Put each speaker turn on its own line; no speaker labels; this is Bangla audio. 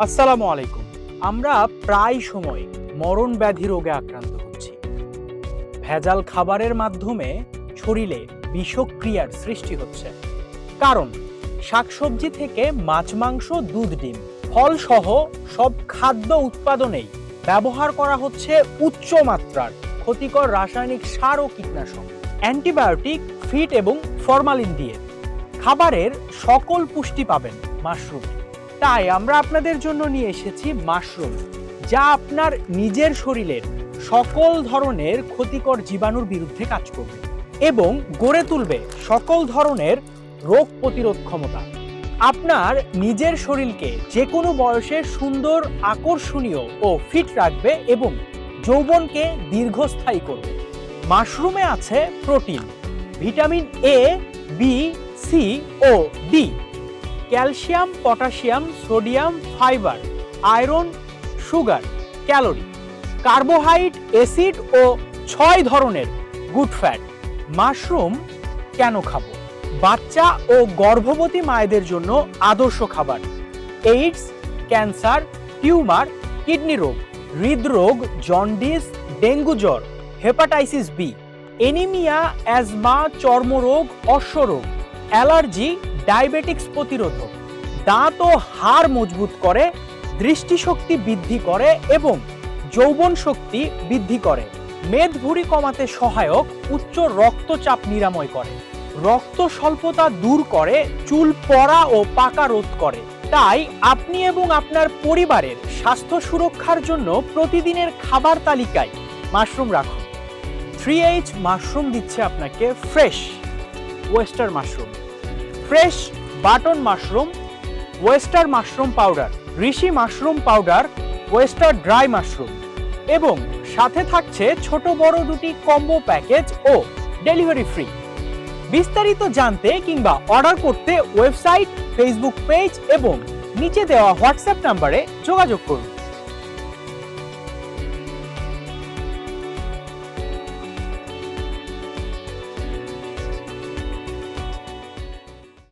আসসালামু আলাইকুম। আমরা প্রায় সময় মরণ ব্যাধি রোগে আক্রান্ত হচ্ছি। ভেজাল খাবারের মাধ্যমে শরীরে বিষক্রিয়ার সৃষ্টি হচ্ছে। কারণ, শাকসবজি থেকে মাছ, মাংস, দুধ, ডিম ফল সহ সব খাদ্য উৎপাদনেই ব্যবহার করা হচ্ছে উচ্চ মাত্রার ক্ষতিকর রাসায়নিক সার ও কীটনাশক, অ্যান্টিবায়োটিক ফিট এবং ফরমালিন দিয়ে। খাবারের সকল পুষ্টি পাবেন মাশরুমে। তাই আমরা আপনাদের জন্য নিয়ে এসেছি মাশরুম, যা আপনার নিজের শরীরের সকল ধরনের ক্ষতিকর জীবাণুর বিরুদ্ধে কাজ করবে এবং গড়ে তুলবে সকল ধরনের রোগ প্রতিরোধ ক্ষমতা। আপনার নিজের শরীরকে যে কোনো বয়সে সুন্দর, আকর্ষণীয় ও ফিট রাখবে এবং যৌবনকে দীর্ঘস্থায়ী করবে। মাশরুমে আছে protein, vitamin A B C O D calcium, potassium, sodium, fibre, iron, sugar, calorie, carbohydrate, acid ও ছয় ধরনের গুড ফ্যাট। মাশরুম কেন খাব? বাচ্চা ও গর্ভবতী মায়েদের জন্য আদর্শ খাবার। এইডস, ক্যান্সার, টিউমার, কিডনি রোগ, হৃদরোগ, জন্ডিস, ডেঙ্গু জ্বর, হেপাটাইসিস বি, এনিমিয়া, অ্যাজমা, চর্মরোগ, অশ্বরোগ, অ্যালার্জি ডায়াবেটিক্স প্রতিরোধক। দাঁত ও হাড় মজবুত করে, দৃষ্টিশক্তি বৃদ্ধি করে এবং যৌবন শক্তি বৃদ্ধি করে। মেদভুঁড়ি কমাতে সহায়ক, উচ্চ রক্তচাপ নিরাময় করে। রক্ত স্বল্পতা দূর করে, চুল পড়া ও পাকা রোধ করে। তাই আপনি এবং আপনার পরিবারের স্বাস্থ্য সুরক্ষার জন্য প্রতিদিনের খাবার তালিকায় মাশরুম রাখুন। থ্রি এইচ মাশরুম দিচ্ছে আপনাকে fresh oyster mushroom. Fresh button mushroom, oyster mushroom powder, reishi mushroom powder, oyster dry mushroom এবং সাথে থাকছে ছোট বড় দুটি কম্বো প্যাকেজ ও ডেলিভারি ফ্রি। বিস্তারিত জানতে কিংবা অর্ডার করতে ওয়েবসাইট, ফেসবুক পেজ এবং নিচে দেওয়া হোয়াটসঅ্যাপ নাম্বারে যোগাযোগ করুন।